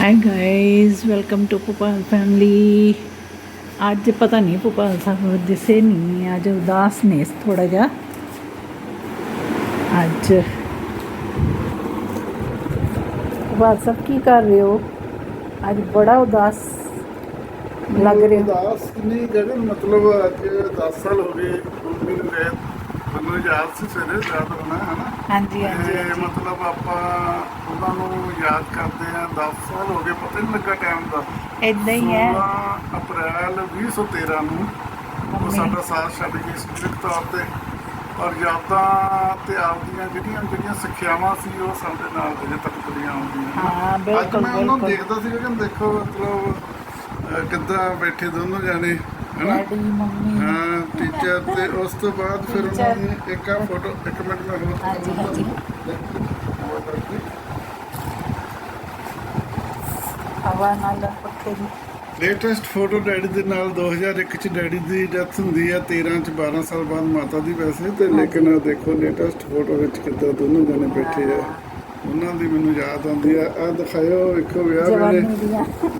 Hi guys welcome to Bhopal family ਅੱਜ ਪਤਾ ਨਹੀਂ ਭੋਪਾਲ ਸਾਹਿਬ ਦਿਸੇ ਨਹੀਂ ਅੱਜ ਉਦਾਸ ਨੇ ਥੋੜਾ ਜਿਹਾ ਅੱਜ ਭੋਪਾਲ ਸਾਹਿਬ ਕੀ ਕਰ ਰਹੇ ਹੋ ਅੱਜ ਬੜਾ ਉਦਾਸ ਲੱਗ ਰਿਹਾ ਉਦਾਸ ਨਹੀਂ ਗਗਨ ਮਤਲਬ ਅੱਜ 10 ਸਾਲ ਹੋ ਗਏ ਮੰਮੀ ਨੂੰ ਗਏ ਮੈਨੂੰ ਯਾਦ ਸੀ ਸਵੇਰੇ ਯਾਦ ਹੋਣਾ ਹੈ ਨਾ ਹਾਂਜੀ ਹਾਂਜੀ ਤੇ ਹਾਂਜੀ। ਮਤਲਬ ਆਪਾਂ ਉਹਨਾਂ ਨੂੰ ਯਾਦ ਕਰਦੇ ਆ 10 ਸਾਲ ਹੋ ਗਏ ਪਤਾ ਨਹੀਂ ਲੱਗਾ ਟਾਈਮ ਦਾ ਏਦਾਂ ਹੀ ਹੈ 16 ਅਪ੍ਰੈਲ 2013 ਨੂੰ ਉਹ ਮੰਮੀ। ਸਾਡਾ ਸਾਥ ਛੱਡ ਗਈ ਸਰੀਰਕ ਤੌਰ ਤੇ ਔਰ ਯਾਦਾਂ ਤੇ ਆਪਦੀਆਂ ਜਿਹੜੀਆਂ ਜਿਹੜੀਆਂ ਸਿੱਖਿਆਵਾਂ ਸੀ ਉਹ ਸਾਡੇ ਨਾਲ ਅਜੇ ਤੱਕ ਜੁੜੀਆਂ ਆਉਂਦੀਆਂ ਹਾਂ, ਅੱਜ ਬਿਲਕੁਲ, ਮੈਂ ਉਹਨਾਂ ਨੂੰ ਬਿਲਕੁਲ। ਦੇਖਦਾ ਸੀ ਕਿ ਦੇਖੋ ਮਤਲਬ ਅਹ, ਕਿੱਦਾਂ ਬੈਠੇ ਦੋਨੋਂ ਜਾਣੇ ਡੈਡੀ ਮੰਮੀ। ਹਾਂ ਟੀਚਰ ਤੇ ਉਸ ਤੋਂ ਬਾਅਦ ਫਿਰ ਉਹਨਾਂ Teacher। ਨੇ ਇੱਕ ਆ ਫੋਟੋ ਇੱਕ ਮਿੰਟ ਮੈਂ ਹੋਰ ਹਾਂਜੀ, ਹਾਂਜੀ। ਹਵਾ ਨਾਲ ਪੱਖੇ ਦੀ ਲੇਟੈਸਟ ਫੋਟੋ ਡੈਡੀ ਦੇ ਨਾਲ 2001 ਚ ਡੈਡੀ ਦੀ ਡੈਥ ਹੁੰਦੀ ਆ 13 ਚ 12 ਸਾਲ ਬਾਅਦ ਮਾਤਾ ਦੀ ਵੈਸੇ ਤੇ ਲੇਕਿਨ ਆਹ ਦੇਖੋ ਲੇਟੈਸਟ ਫੋਟੋ ਵਿੱਚ ਕਿੱਦਾਂ ਦੋਨੋਂ ਜਣੇ ਬੈਠੇ ਆ। ਉਹਨਾਂ ਦੀ ਮੈਨੂੰ ਯਾਦ ਆਉਂਦੀ ਆ। ਆ ਦਿਖਾਇਓ ਵੇਖੋ ਵਿਆਹ ਵੇਲੇ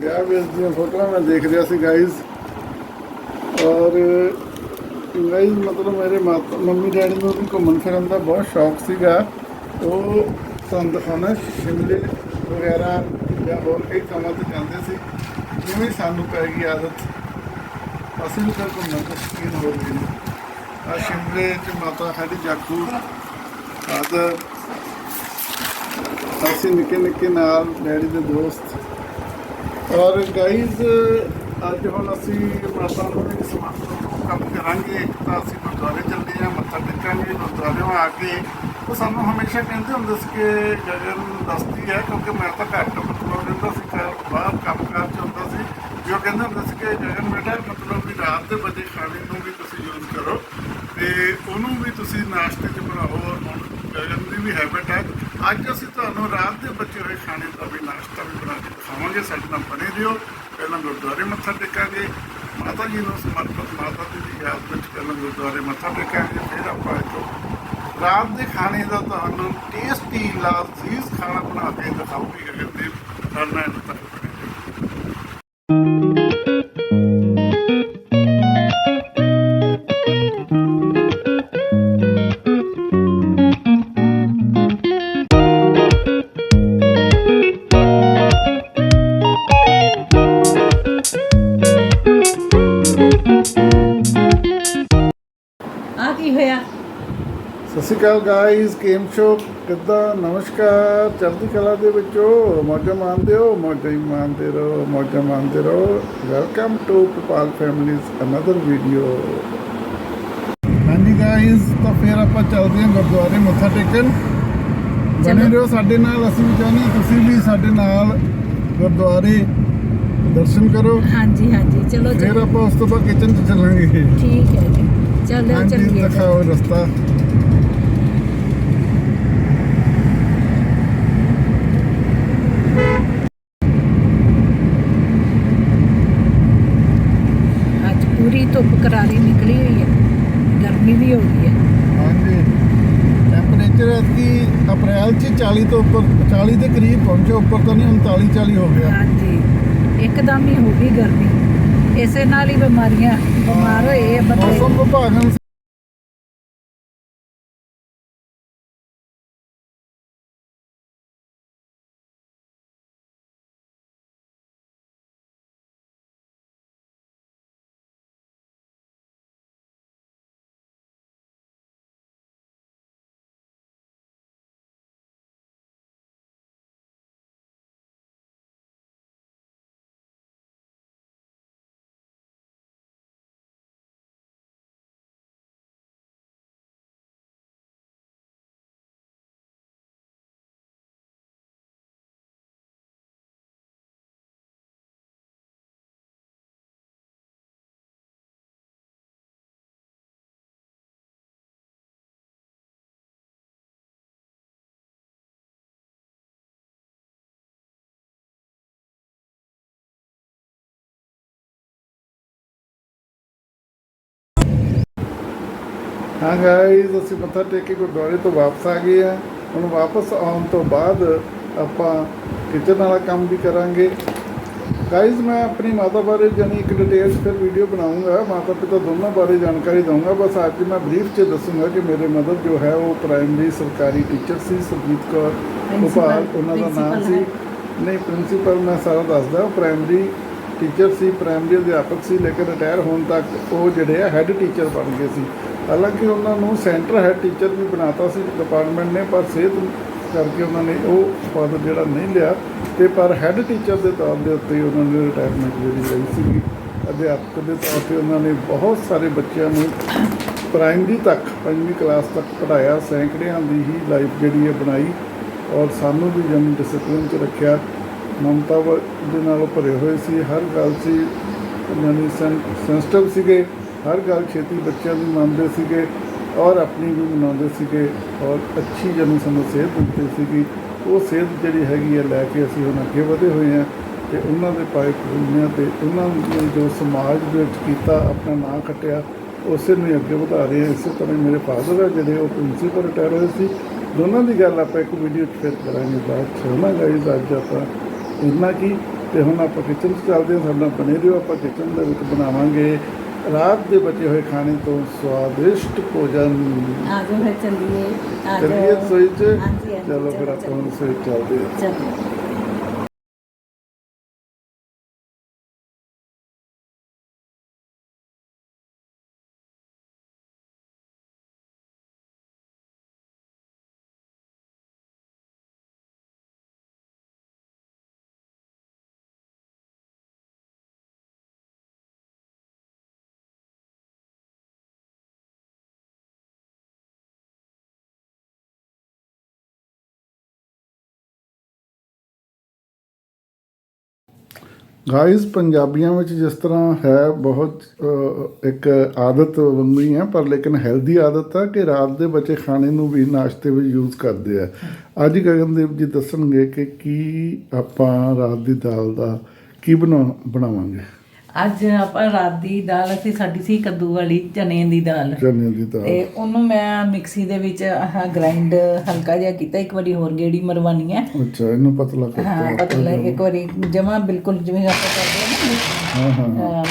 ਵਿਆਹ ਵੇਲੇ ਦੀਆਂ ਫੋਟੋਆਂ ਮੈਂ ਦੇਖ ਰਿਹਾ ਸੀ ਗਾਇਜ਼ ਔਰ ਗਾਇਜ਼ ਮਤਲਬ ਮੇਰੇ ਮਾਤਾ, ਮੰਮੀ ਡੈਡੀ ਨੂੰ ਵੀ ਘੁੰਮਣ ਫਿਰਨ ਦਾ ਬਹੁਤ ਸ਼ੌਕ ਸੀਗਾ। ਉਹ ਤੁਹਾਨੂੰ ਦਿਖਾਉਣਾ, ਸ਼ਿਮਲੇ ਵਗੈਰਾ ਜਾਂ ਹੋਰ ਕਈ ਥਾਵਾਂ ਤੇ ਜਾਂਦੇ ਸੀ। ਜਿਵੇਂ ਸਾਨੂੰ ਪੈ ਗਈ ਆਦਤ। ਅਸੀਂ ਵੀ ਫਿਰ ਘੁੰਮਣ ਦਾ ਸ਼ੌਕੀਨ ਹੋ ਗਏ। ਨੇ ਆ ਸ਼ਿਮਲੇ ਚ ਮਾਤਾ ਸਾਡੀ ਜਾਕੂ ਆਦਰ। ਅਸੀਂ ਨਿੱਕੇ ਨਿੱਕੇ ਨਾਲ, ਡੈਡੀ ਦੇ ਦੋਸਤ। ਔਰ ਗਾਈਜ਼ ਅੱਜ ਹੁਣ ਅਸੀਂ ਮਾਤਾ ਨੂੰ ਵੀ ਸਮਾਪਤ ਕੰਮ ਕਰਾਂਗੇ ਇੱਕ ਤਾਂ ਅਸੀਂ ਗੁਰਦੁਆਰੇ ਚੱਲਦੇ ਹਾਂ, ਮੱਥਾ ਟੇਕਾਂਗੇ, ਗੁਰਦੁਆਰੇ ਆ ਕੇ। ਉਹ ਸਾਨੂੰ ਹਮੇਸ਼ਾ ਕਹਿੰਦੇ ਹੁੰਦੇ ਸੀ ਕਿ ਗਗਨ ਦੱਸਦੀ ਹੈ, ਕਿਉਂਕਿ ਮੈਂ ਤਾਂ ਘੱਟ ਮਤਲਬ ਰਹਿੰਦਾ ਸੀ, ਘਰ ਬਾਹਰ ਕੰਮ ਕਾਰ ਚ ਹੁੰਦਾ ਸੀ। ਵੀ ਉਹ ਕਹਿੰਦੇ ਹੁੰਦੇ ਸੀ ਕਿ ਗਗਨ ਬੇਟਾ, ਮਤਲਬ ਵੀ ਰਾਤ ਦੇ ਵਜੇ ਖਾਣੇ ਨੂੰ ਵੀ ਤੁਸੀਂ ਯੂਜ਼ ਕਰੋ ਤੇ ਉਹਨੂੰ ਵੀ ਤੁਸੀਂ ਨਾਸ਼ਤੇ 'ਚ ਬਣਾਓ। ਔਰ ਹੁਣ ਗਗਨ ਦੀ ਵੀ ਹੈਬਿਟ ਹੈ। ਅੱਜ ਅਸੀਂ ਤੁਹਾਨੂੰ ਰਾਤ ਦੇ ਬਚੇ ਹੋਏ ਖਾਣੇ ਦਾ ਵੀ ਨਾਸ਼ਤਾ ਵੀ ਬਣਾ ਕੇ ਖਾਵਾਂਗੇ ਸਾਡੇ ਨਾਲ ਬਣੇ ਦਿਓ ਪਹਿਲਾਂ ਗੁਰਦੁਆਰੇ ਮੱਥਾ ਟੇਕਾਂਗੇ। ਮਾਤਾ ਜੀ ਨੂੰ ਸਮਰਪਿਤ ਮਾਤਾ ਜੀ ਦੀ ਯਾਦ ਵਿੱਚ ਪਹਿਲਾਂ ਗੁਰਦੁਆਰੇ ਮੱਥਾ ਟੇਕਾਂਗੇ, ਫਿਰ ਆਪਾਂ ਇੱਥੋਂ ਰਾਤ ਦੇ ਖਾਣੇ ਦਾ ਤੁਹਾਨੂੰ ਟੇਸਟੀ ਲਜ਼ੀਜ਼ ਖਾਣਾ ਬਣਾ ਕੇ ਦਿਖਾਉਂਗੀ ਗਗਨ ਦੀ ਕਰਨਾ ਹੈ ਤੱਕ ਸਤਿ ਸ਼੍ਰੀ ਅਕਾਲ ਗਾਇਜ਼ ਕੇਮ ਸ਼ੋ ਕਿੱਦਾਂ? ਨਮਸਕਾਰ। ਚੜ੍ਹਦੀ ਕਲਾ ਦੇ ਵਿੱਚੋਂ ਮੌਜਾਂ ਮਾਣਦੇ ਹੋ ਮੌਜਾਂ ਹੀ ਮਾਣਦੇ ਰਹੋ ਮੌਜਾਂ ਮਾਣਦੇ ਰਹੋ। Welcome to Bhopal families another video ਹਾਂਜੀ ਗਾਇਜ਼ ਤਾਂ ਫਿਰ ਆਪਾਂ ਚੱਲਦੇ ਹਾਂ ਗੁਰਦੁਆਰੇ ਮੱਥਾ ਟੇਕਣ। ਬਣੇ। ਰਹੋ ਸਾਡੇ ਨਾਲ ਅਸੀਂ ਵੀ ਚਾਹੁੰਦੇ ਹਾਂ ਤੁਸੀਂ ਵੀ ਸਾਡੇ ਨਾਲ ਗੁਰਦੁਆਰੇ ਦਰਸ਼ਨ ਕਰੋ। ਹਾਂਜੀ ਹਾਂਜੀ ਚਲੋ ਫਿਰ ਆਪਾਂ ਉਸ ਤੋਂ ਬਾਅਦ ਕਿਚਨ 'ਚ ਚੱਲਾਂਗੇ। ਠੀਕ ਹੈ ਜੀ। ਚਲੋ ਚੱਲੀਏ ਦਿਖਾਓ ਰਸਤਾ ਅੱਜ ਪੂਰੀ ਧੁੱਪ ਕਰਾਰੀ ਨਿਕਲੀ ਹੋਈ ਹੈ। ਗਰਮੀ ਵੀ ਹੋ ਗਈ ਹੈ। ਹਾਂਜੀ। ਟੈਂਪਰੇਚਰ ਐਤਕੀ ਅਪ੍ਰੈਲ ਚ 40 ਤੋਂ ਉੱਪਰ 40 ਦੇ ਕਰੀਬ ਪਹੁੰਚਿਆ ਉੱਪਰ ਤਾਂ ਨਹੀਂ 39 40 ਹੋ ਗਿਆ। ਹਾਂਜੀ। ਇੱਕਦਮ ਹੀ ਹੋ ਗਈ ਗਰਮੀ। ਇਸੇ ਨਾਲ ਹੀ ਬਿਮਾਰੀਆਂ ਬਿਮਾਰ ਹੋਏ ਆ ਬੰਦੇ। ਮੌਸਮ ਵਿਭਾਗ ਹਾਂ ਗਾਇਜ਼ ਅਸੀਂ ਮੱਥਾ ਟੇਕ ਕੇ ਗੁਰਦੁਆਰੇ ਤੋਂ ਵਾਪਸ ਆ ਗਏ ਆ ਹੁਣ ਵਾਪਸ ਆਉਣ ਤੋਂ ਬਾਅਦ ਆਪਾਂ ਕਿਚਨ ਵਾਲਾ ਕੰਮ ਵੀ ਕਰਾਂਗੇ। ਗਾਇਜ਼ ਮੈਂ ਆਪਣੀ ਮਾਤਾ ਬਾਰੇ ਜਾਨੀ ਇੱਕ ਡਿਟੇਲਸ ਫਿਰ ਵੀਡੀਓ ਬਣਾਉਂਗਾ। ਮਾਤਾ ਪਿਤਾ ਦੋਨਾਂ ਬਾਰੇ ਜਾਣਕਾਰੀ ਦਊਂਗਾ। ਬਸ ਅੱਜ ਮੈਂ ਬਰੀਫ 'ਚ ਦੱਸੂੰਗਾ ਕਿ ਮੇਰੇ ਮਦਰ ਜੋ ਹੈ ਉਹ ਪ੍ਰਾਇਮਰੀ ਸਰਕਾਰੀ ਟੀਚਰ ਸੀ ਸੁਰਜੀਤ ਕੌਰ ਭੋਪਾਲ ਉਹਨਾਂ ਦਾ ਨਾਮ ਸੀ। ਨਹੀਂ ਪ੍ਰਿੰਸੀਪਲ ਮੈਂ ਸਾਰਾ ਦੱਸਦਾ। ਉਹ ਪ੍ਰਾਇਮਰੀ ਟੀਚਰ ਸੀ ਪ੍ਰਾਇਮਰੀ ਅਧਿਆਪਕ ਸੀ ਲੇਕਿਨ ਰਿਟਾਇਰ ਹੋਣ ਤੱਕ ਉਹ ਜਿਹੜੇ ਆ ਹੈੱਡ ਟੀਚਰ ਬਣ ਗਏ ਸੀ। ਹਾਲਾਂਕਿ ਉਹਨਾਂ ਨੂੰ ਸੈਂਟਰ ਹੈੱਡ ਟੀਚਰ ਵੀ ਬਣਾਤਾ ਸੀ ਡਿਪਾਰਟਮੈਂਟ ਨੇ, ਪਰ ਸਿਹਤ ਕਰਕੇ ਉਹਨਾਂ ਨੇ ਉਹ ਪਦ ਜਿਹੜਾ ਨਹੀਂ ਲਿਆ ਤੇ ਪਰ ਹੈੱਡ ਟੀਚਰ ਦੇ ਤੌਰ ਦੇ ਉੱਤੇ ਉਹਨਾਂ ਨੇ ਰਿਟਾਇਰਮੈਂਟ ਜਿਹੜੀ ਲਈ ਸੀਗੀ। ਅਧਿਆਪਕ ਦੇ ਤੌਰ ਤੇ ਉਹਨਾਂ ਨੇ ਬਹੁਤ ਸਾਰੇ ਬੱਚਿਆਂ ਨੂੰ ਪ੍ਰਾਇਮਰੀ ਤੱਕ, ਪੰਜਵੀਂ ਕਲਾਸ ਤੱਕ ਪੜ੍ਹਾਇਆ, ਸੈਂਕੜਿਆਂ ਦੀ ਹੀ ਲਾਈਫ ਜਿਹੜੀ ਹੈ ਬਣਾਈ ਔਰ ਸਾਨੂੰ ਵੀ ਜਨ ਡਿਸਪਲਿਨ 'ਚ ਰੱਖਿਆ। ਮਮਤਾ ਦੇ ਨਾਲ ਭਰੇ ਹੋਏ ਸੀ, ਹਰ ਗੱਲ ਸੀ ਯਾਨੀ ਸੈਂਸਿਟਿਵ ਸੀਗੇ। ਹਰ ਗੱਲ ਛੇਤੀ ਬੱਚਿਆਂ ਦੀ ਮੰਨਦੇ ਸੀਗੇ ਔਰ ਆਪਣੀ ਵੀ ਮਨਾਉਂਦੇ ਸੀਗੇ ਔਰ ਅੱਛੀ ਜਨ ਸਾਨੂੰ ਸਿਹਤ ਦਿੱਤੀ ਸੀਗੀ। ਉਹ ਸਿਹਤ ਜਿਹੜੀ ਹੈਗੀ ਹੈ ਲੈ ਕੇ ਅਸੀਂ ਹੁਣ ਅੱਗੇ ਵਧੇ ਹੋਏ ਹਾਂ ਤੇ ਉਹਨਾਂ ਦੇ ਪਾਏ ਪੂਰੀਆਂ ਤੇ ਉਹਨਾਂ ਨੇ ਜੋ ਸਮਾਜ ਦੇ ਵਿੱਚ ਕੀਤਾ, ਆਪਣਾ ਨਾਂ ਖੱਟਿਆ, ਉਸੇ ਨੂੰ ਅੱਗੇ ਵਧਾ ਰਹੇ ਹਾਂ। ਇਸੇ ਤਰ੍ਹਾਂ ਹੀ ਮੇਰੇ ਫਾਦਰ ਆ ਜਿਹੜੇ ਉਹ ਪ੍ਰਿੰਸੀਪਲ ਰਿਟਾਇਰ ਹੋਏ ਸੀ। ਦੋਨਾਂ ਦੀ ਗੱਲ ਆਪਾਂ ਇੱਕ ਵੀਡੀਓ 'ਚ ਫਿਰ ਕਰਾਂਗੇ ਬਾਅਦ 'ਚ। ਨਾ ਗਾਈਜ਼ ਅੱਜ ਆਪਾਂ ਇੰਨਾ ਕੀ ਤੇ ਹੁਣ ਆਪਾਂ ਕਿਚਨ 'ਚ ਚੱਲਦੇ ਹਾਂ। ਸਾਡਾ ਬਣੇ ਰਹੋ, ਆਪਾਂ ਕਿਚਨ ਦੇ ਵਿੱਚ ਬਣਾਵਾਂਗੇ। ਰਾਤ ਦੇ ਬਚੇ ਹੋਏ ਖਾਣੇ ਤੋਂ ਸਵਾਦਿਸ਼ਟ ਭੋਜਨ। ਆ ਜਾਓ ਫਿਰ ਚੱਲੀਏ ਆ ਚੱਲੀਏ ਰਸੋਈ 'ਚ। ਹਾਂਜੀ, ਹਾਂਜੀ, ਚਲੋ ਫਿਰ ਆਪਾਂ ਹੁਣ ਰਸੋਈ 'ਚ ਚੱਲਦੇ ਹਾਂ। ਚਲੋ ਗਾਇਸ, ਪੰਜਾਬੀਆਂ ਵਿੱਚ ਜਿਸ ਤਰ੍ਹਾਂ ਹੈ, ਬਹੁਤ ਇੱਕ ਆਦਤ ਵਾਂਗੂ ਹੈ ਪਰ ਲੇਕਿਨ ਹੈਲਦੀ ਆਦਤ ਆ ਕਿ ਰਾਤ ਦੇ ਬਚੇ ਖਾਣੇ ਨੂੰ ਵੀ ਨਾਸ਼ਤੇ ਵਿੱਚ ਯੂਜ਼ ਕਰਦੇ ਆ। ਅੱਜ ਗਗਨਦੀਪ ਜੀ ਦੱਸਣਗੇ ਕਿ ਕੀ ਆਪਾਂ ਰਾਤ ਦੀ ਦਾਲ ਦਾ ਕੀ ਬਣਾ, ਬਣਾਵਾਂਗੇ। ਅੱਜ ਆਪਾਂ ਰਾਤ ਦੀ ਦਾਲ ਅਸੀਂ ਸਾਡੀ ਸੀ ਕੱਦੂ ਵਾਲੀ ਚਨੇ ਦੀ ਦਾਲ। ਚਨੇ ਦੀ ਦਾਲ। ਤੇ ਉਹਨੂੰ ਮੈਂ ਮਿਕਸੀ ਦੇ ਵਿੱਚ ਆਹ ਗ੍ਰਾਈਂਡ ਹਲਕਾ ਜਿਹਾ ਕੀਤਾ ਇੱਕ ਵਾਰੀ ਹੋਰ ਗੇੜੀ ਮਰਵਾਨੀ ਹੈ। ਅੱਛਾ ਇਹਨੂੰ ਪਤਲਾ ਹਾਂ ਕਰਤਾ ਪਤਲਾ ਇੱਕ ਵਾਰੀ ਜਮਾ ਬਿਲਕੁਲ ਜਿਵੇਂ ਆਪਾਂ ਕਰਦੇ ਹਾਂ ਹਾਂ ਹਾਂ ਹਾਂ।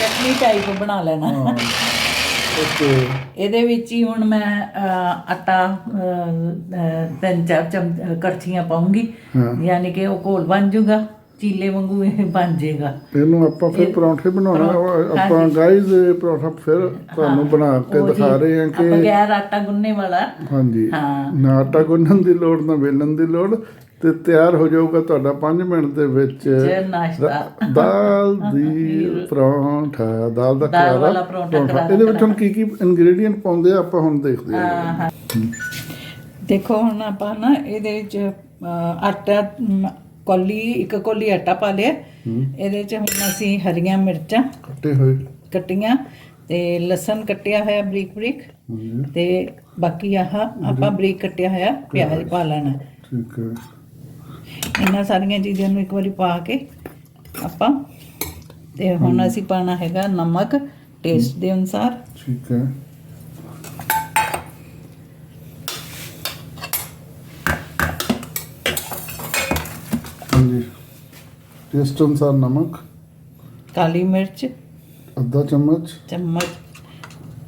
ਚਟਨੀ ਟਾਈਪ ਬਣਾ ਲੈਣਾ। ਹਾਂ। ਓਕੇ। ਇਹਦੇ ਵਿੱਚ ਹੀ ਹੁਣ ਮੈਂ ਆਟਾ ਤਿੰਨ ਚਾਰ ਚਮ ਅਹ, ਕੜਛੀਆਂ ਪਾਉਂਗੀ। ਹਾਂ। ਯਾਨੀ ਕਿ ਉਹ ਘੋਲ ਬਣ ਜਾਊਗਾ ਚੀਲੇ ਵਾਂਗੂ ਇਹ ਬਣ ਜਾਏਗਾ। ਇਹਨੂੰ ਆਪਾਂ ਫਿਰ ਪਰੌਂਠੇ ਬਣਾਉਣਾ ਉਹ ਆਪਾਂ। ਗਾਇਜ਼ ਪਰੌਂਠਾ ਫਿਰ ਤੁਹਾਨੂੰ ਬਣਾ ਕੇ ਦਿਖਾ ਰਹੇ ਹਾਂ ਕਿ ਬਗੈਰ ਆਟਾ ਗੁੰਨੇ ਵਾਲਾ। ਹਾਂਜੀ। ਹਾਂ। ਨਾ ਆਟਾ ਗੁੰਨਣ ਦੀ ਲੋੜ ਨਾ ਵੇਲਣ ਦੀ ਲੋੜ ਤੇ ਤਿਆਰ ਹੋ ਜਾਊਗਾ ਤੁਹਾਡਾ 5 ਮਿੰਟ ਦੇ ਵਿੱਚ ਜੇ ਨਾਸ਼ਤਾ। ਦ- ਦਾਲ ਦੀ ਪਰੌਂਠਾ ਦਾਲ ਦਾ ਦਾਲ ਕਰਾਰਾ ਵਾਲਾ ਪਰੌਂਠਾ ਇਹਦੇ ਵਿੱਚ ਹੁਣ ਕੀ ਕੀ ਇਨਗਰੀਡੀਅੰਟ ਪਾਉਂਦੇ ਆ ਆਪਾਂ ਹੁਣ ਦੇਖਦੇ ਹਾਂ। ਦੇਖੋ ਹੁਣ ਆਪਾਂ ਨਾ ਇਹਦੇ ਵਿੱਚ ਆਟਾ ਕੌਲੀ ਇੱਕ ਕੌਲੀ ਆਟਾ ਪਾ ਲਿਆ। ਇਹਦੇ ਚ ਹੁਣ ਅਸੀਂ ਹਰੀਆਂ ਮਿਰਚਾਂ ਕੱਟੇ ਹੋਏ। ਕੱਟੀਆਂ ਤੇ ਲਸਣ ਕੱਟਿਆ ਹੋਇਆ ਬਰੀਕ ਬਰੀਕ। ਤੇ ਬਾਕੀ ਆਹ ਆਪਾਂ ਬਰੀਕ ਕੱਟਿਆ ਹੋਇਆ ਪਿਆਜ਼ ਪਾ ਲੈਣਾ। ਠੀਕ ਹੈ। ਇਹਨਾਂ ਸਾਰੀਆਂ ਚੀਜ਼ਾਂ ਨੂੰ ਇੱਕ ਵਾਰੀ ਪਾ ਕੇ ਆਪਾਂ। ਤੇ ਹੁਣ ਅਸੀਂ ਪਾਣਾ ਹੈਗਾ ਨਮਕ ਟੇਸਟ ਦੇ ਅਨੁਸਾਰ। ਠੀਕ ਹੈ ਹਾਂਜੀ ਟੇਸਟ ਅਨੁਸਾਰ ਨਮਕ ਕਾਲੀ ਮਿਰਚ ਅੱਧਾ ਚਮਚ ਚਮਚ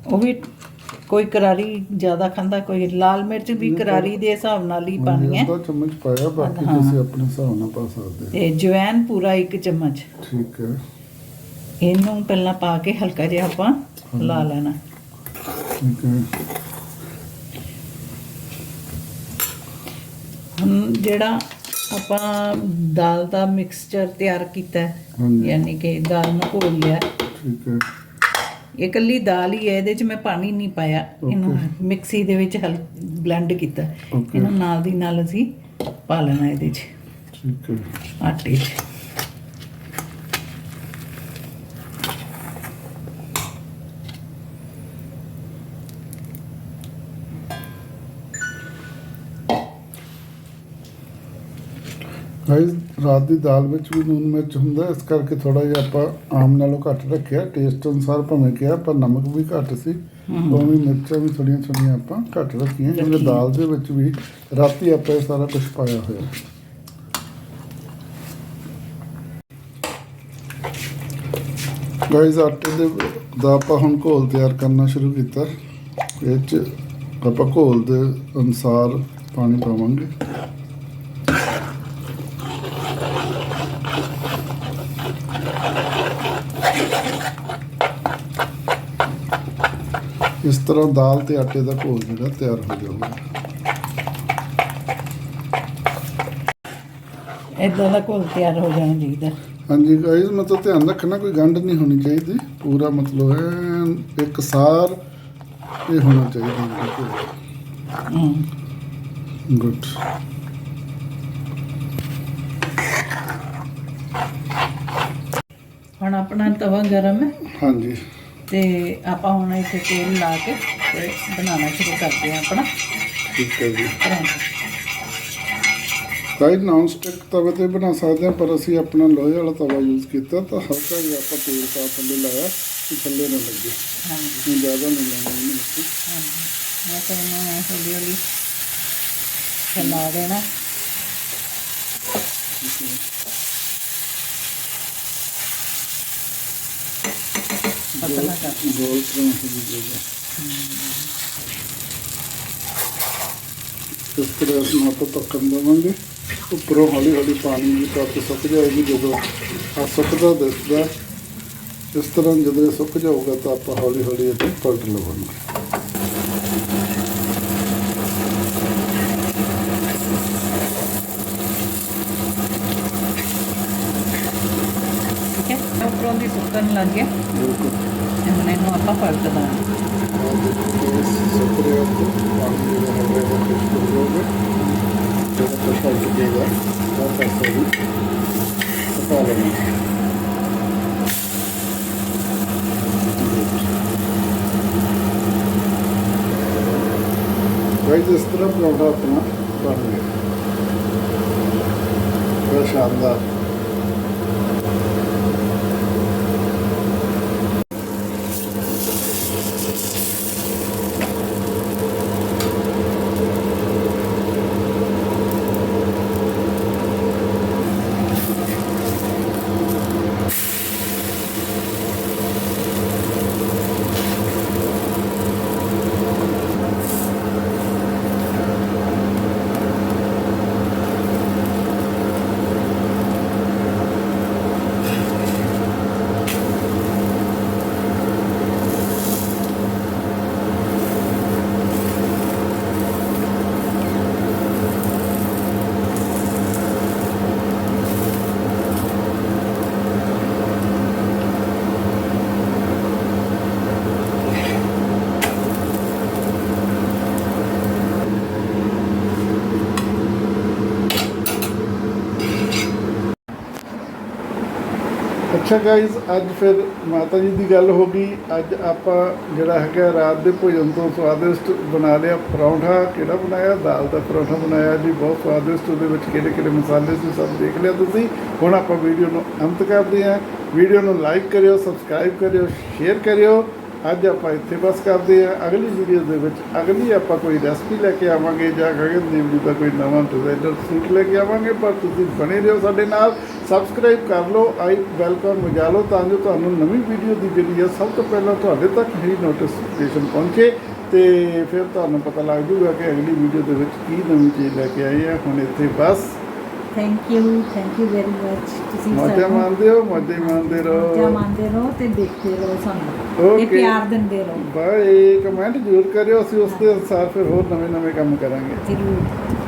ਉਹ ਵੀ ਕੋਈ ਕਰਾਰੀ ਜ਼ਿਆਦਾ ਖਾਂਦਾ ਕੋਈ ਲਾਲ ਮਿਰਚ ਵੀ ਕਰਾਰੀ ਦੇ ਹਿਸਾਬ ਨਾਲ ਹੀ ਪਾਣੀ ਹੈ ਅੱਧਾ ਚਮਚ ਪਾਇਆ ਬਾਕੀ। ਤੁਸੀਂ ਆਪਣੇ ਹਿਸਾਬ ਨਾਲ ਪਾ ਸਕਦੇ ਹੋ। ਤੇ ਜਵੈਨ ਪੂਰਾ ਇੱਕ ਚਮਚ ਠੀਕ ਹੈ ਇਹਨੂੰ ਪਹਿਲਾਂ ਪਾ ਕੇ ਹਲਕਾ ਜਿਹਾ ਆਪਾਂ ਲਾ ਲੈਣਾ ਠੀਕ ਹੈ ਹੁਣ ਜਿਹੜਾ ਆਪਾਂ ਦਾਲ ਦਾ ਮਿਕਸਚਰ ਤਿਆਰ ਕੀਤਾ ਹੈ, ਹਾਂਜੀ। ਯਾਨੀ ਕਿ ਦਾਲ ਨੂੰ ਘੋਲ ਲਿਆ ਠੀਕ ਹੈ। ਇਹ ਇਕੱਲੀ ਦਾਲ ਹੀ ਹੈ ਇਹਦੇ 'ਚ ਮੈਂ ਪਾਣੀ ਨਹੀਂ ਪਾਇਆ। ਇਹਨੂੰ ਮਿਕਸੀ ਦੇ ਵਿੱਚ ਹਲ ਬਲੈਂਡ ਕੀਤਾ Okay. ਇਹਨੂੰ ਨਾਲ ਦੀ ਨਾਲ ਅਸੀਂ ਪਾ ਲੈਣਾ ਇਹਦੇ 'ਚ। ਠੀਕ ਹੈ। ਆਟੇ 'ਚ। ਗਾਇਸ ਰਾਤ ਦੀ ਦਾਲ ਵਿੱਚ ਵੀ ਨੂਨ ਮਿਰਚ ਹੁੰਦਾ ਇਸ ਕਰਕੇ ਥੋੜਾ ਜਿਹਾ ਆਪਾਂ ਆਮ ਨਾਲੋਂ ਘੱਟ ਰੱਖਿਆ। ਟੇਸਟ ਅਨੁਸਾਰ ਭਾਵੇਂ ਕਿਹਾ ਪਰ ਨਮਕ ਵੀ ਘੱਟ ਸੀ। ਉਹ ਵੀ ਮਿਰਚਾਂ ਵੀ ਥੋੜੀਆਂ ਥੋੜੀਆਂ ਆਪਾਂ ਘੱਟ ਰੱਖੀਆਂ ਜਿਵੇਂ ਦਾਲ ਦੇ ਵਿੱਚ ਵੀ ਰਾਤੀ ਆਪਾਂ ਇਹ ਸਾਰਾ ਕੁਝ ਪਾਇਆ ਹੋਇਆ। ਗਾਇਸ ਆਟੇ ਦੇ ਦਾ ਆਪਾਂ ਹੁਣ ਘੋਲ ਤਿਆਰ ਕਰਨਾ ਸ਼ੁਰੂ ਕੀਤਾ। ਇਹ ਚ ਆਪਾਂ ਘੋਲ ਦੇ ਅਨੁਸਾਰ ਪਾਣੀ ਪਾਵਾਂਗੇ। ਇਸ ਤਰ੍ਹਾਂ ਦਾਲ ਤੇ ਆਟੇ ਦਾ ਘੋਲ ਜਿਹੜਾ ਤਿਆਰ ਹੋ ਜਾਊਗਾ। ਇਦਾਂ ਦਾ ਘੋਲ ਤਿਆਰ ਹੋ ਜਾਣਾ ਚਾਹੀਦਾ। ਹਾਂਜੀ ਗਾਇਸ ਮਤਲਬ ਧਿਆਨ ਰੱਖਣਾ ਕੋਈ ਗੰਢ ਨਹੀਂ ਹੋਣੀ ਚਾਹੀਦੀ। ਪੂਰਾ ਮਤਲਬ ਹੈ ਇੱਕ ਸਾਰ ਇਹ ਹੋਣਾ ਚਾਹੀਦਾ ਹੂੰ। ਗੁੱਡ ਹੁਣ ਆਪਣਾ ਤਵਾ ਗਰਮ ਹੈ। ਹਾਂਜੀ। ਤੇ ਆਪਾਂ ਹੁਣ ਇੱਥੇ ਤੇਲ ਲਾ ਕੇ ਤੇ ਬਣਾਉਣਾ ਸ਼ੁਰੂ ਕਰਦੇ ਹਾਂ ਆਪਣਾ। ਠੀਕ ਹੈ ਜੀ। ਗਾਇਸ ਨਾਨ ਸਟਿਕ ਤਵੇ ਤੇ ਬਣਾ ਸਕਦੇ ਹਾਂ ਪਰ ਅਸੀਂ ਆਪਣਾ ਲੋਹੇ ਵਾਲਾ ਤਵਾ ਯੂਜ਼ ਕੀਤਾ ਤਾਂ ਹਲਕਾ ਜਿਹਾ ਆਪਾਂ ਤੇਲ ਪਾ ਥੱਲੇ ਲਾਇਆ ਕਿ ਥੱਲੇ ਨਾ ਲੱਗੇ। ਹਾਂਜੀ। ਜ਼ਿਆਦਾ ਨਹੀਂ ਲਾਉਣਾ ਇਹਨੂੰ ਹਾਂਜੀ। ਮੈਂ ਤਾਂ ਇਹਨੂੰ ਹੌਲੀ ਹੌਲੀ ਹਿਲਾ ਦੇਣਾ। ਪਤਲਾ ਕਰ ਗੋਲ ਤਰ੍ਹਾਂ ਹੋ ਜਾਏਗਾ ਇਸ ਤਰ੍ਹਾਂ ਅਸੀਂ ਆਪਾਂ ਪੱਕਣ ਦੇਵਾਂਗੇ। ਉੱਪਰੋਂ ਹੌਲੀ ਹੌਲੀ ਪਾਣੀ ਪਾ ਕੇ ਸੁੱਕ ਜਾਏਗੀ। ਜਦੋਂ ਆ ਸੁੱਕਦਾ ਦਿਸਦਾ ਇਸ ਤਰ੍ਹਾਂ ਜਦੋਂ ਇਹ ਸੁੱਕ ਜਾਊਗਾ ਤਾਂ ਆਪਾਂ ਹੌਲੀ ਹੌਲੀ ਇਹਨੂੰ ਪਲਟ ਲਵਾਂਗੇ। ਉੱਪਰੋਂ ਦੀ ਸੁੱਕਣ ਲੱਗ ਗਿਆ। ਬਿਲਕੁਲ। ਤੇ ਹੁਣ ਇਹਨੂੰ ਆਪਾਂ ਪਲਟ ਦਾਂਗੇ ਆਹ ਦੇਖੋ ਇਸ ਸੁੱਕ ਰਿਹਾ ਤਾਂ ਪਾਣੀ ਜਿਹੜਾ ਹੈਗਾ ਉਹ ਖੁਸ਼ਕ ਹੋ ਜਾਊਗਾ ਜਦੋਂ ਤੱਕ ਪਲਟ ਜਾਏਗਾ ਤਾਂ ਪਾਸੇ ਵੀ ਪਕਾ ਲੈਣਾ ਗਾਇਸ ਇਸ ਤਰ੍ਹਾਂ ਪਰੌਂਠਾ ਆਪਣਾ ਬਣ ਗਿਆ ਬਹੁਤ ਸ਼ਾਨਦਾਰ ਅੱਛਾ ਗਾਇਜ਼ ਅੱਜ ਫਿਰ ਮਾਤਾ ਜੀ ਦੀ ਗੱਲ ਹੋ ਗਈ। ਅੱਜ ਆਪਾਂ ਜਿਹੜਾ ਹੈਗਾ ਰਾਤ ਦੇ ਭੋਜਨ ਤੋਂ ਸਵਾਦਿਸ਼ਟ ਬਣਾ ਲਿਆ ਪਰੌਂਠਾ। ਕਿਹੜਾ ਬਣਾਇਆ? ਦਾਲ ਦਾ ਪਰੌਂਠਾ ਬਣਾਇਆ ਜੀ। ਬਹੁਤ ਸਵਾਦਿਸ਼ਟ, ਉਹਦੇ ਵਿੱਚ ਕਿਹੜੇ ਕਿਹੜੇ ਮਸਾਲੇ ਸੀ, ਸਭ ਦੇਖ ਲਿਆ ਤੁਸੀਂ। ਹੁਣ ਆਪਾਂ ਵੀਡੀਓ ਨੂੰ ਅੰਤ ਕਰਦੇ ਹਾਂ। ਵੀਡੀਓ ਨੂੰ ਲਾਈਕ ਕਰਿਓ ਸਬਸਕ੍ਰਾਈਬ ਕਰਿਓ ਸ਼ੇਅਰ ਕਰਿਓ। ਅੱਜ ਆਪਾਂ ਇੱਥੇ ਬਸ ਕਰਦੇ ਹਾਂ। ਅਗਲੀ ਵੀਡੀਓ ਦੇ ਵਿੱਚ ਅਗਲੀ ਆਪਾਂ ਕੋਈ ਰੈਸਪੀ ਲੈ ਕੇ ਆਵਾਂਗੇ ਜਾਂ ਗਗਨਦੀਪ ਜੀ ਦਾ ਕੋਈ ਨਵਾਂ ਡਿਜ਼ਾਈਨਰ ਸੂਟ ਲੈ ਕੇ ਆਵਾਂਗੇ, ਪਰ ਤੁਸੀਂ ਬਣੇ ਰਹੋ ਸਾਡੇ ਨਾਲ। ਸਬਸਕ੍ਰਾਈਬ ਕਰ ਲਓ, ਆਈ ਵੈਲਕਮ ਵਜਾ ਲਓ ਤਾਂ ਜੋ ਤੁਹਾਨੂੰ ਨਵੀਂ ਵੀਡੀਓ ਦੀ ਜਿਹੜੀ ਹੈ, ਸਭ ਤੋਂ ਪਹਿਲਾਂ ਤੁਹਾਡੇ ਤੱਕ ਹੀ ਨੋਟੀਫਿਕੇਸ਼ਨ ਪਹੁੰਚੇ ਤੇ ਫਿਰ ਤੁਹਾਨੂੰ ਪਤਾ ਲੱਗ ਜੂਗਾ ਕਿ ਅਗਲੀ ਵੀਡੀਓ ਦੇ ਵਿੱਚ ਕੀ ਨਵੀਂ ਚੀਜ਼ ਲੈ ਕੇ ਆਏ ਆ। ਹੁਣ ਇੱਥੇ ਬਸ thank you thank you very much ਤੁਸੀਂ ਮੌਜਾਂ ਮਾਣਦੇ ਹੋ ਮੌਜਾਂ ਹੀ ਮਾਣਦੇ ਮੌਜਾਂ ਰਹੋ ਮੰਨਦੇ ਰਹੋ ਤੇ ਦੇਖਦੇ ਰਹੋ ਸਾਨੂੰ. ਤੇ ਪਿਆਰ ਦਿੰਦੇ ਰਹੋ। ਬਾਏ ਕਮੈਂਟ ਜ਼ਰੂਰ ਕਰਿਓ ਅਸੀਂ ਉਸ ਦੇ ਅਨੁਸਾਰ ਫਿਰ ਹੋਰ ਨਵੇਂ ਨਵੇਂ ਕੰਮ ਕਰਾਂਗੇ। ਜ਼ਰੂਰ।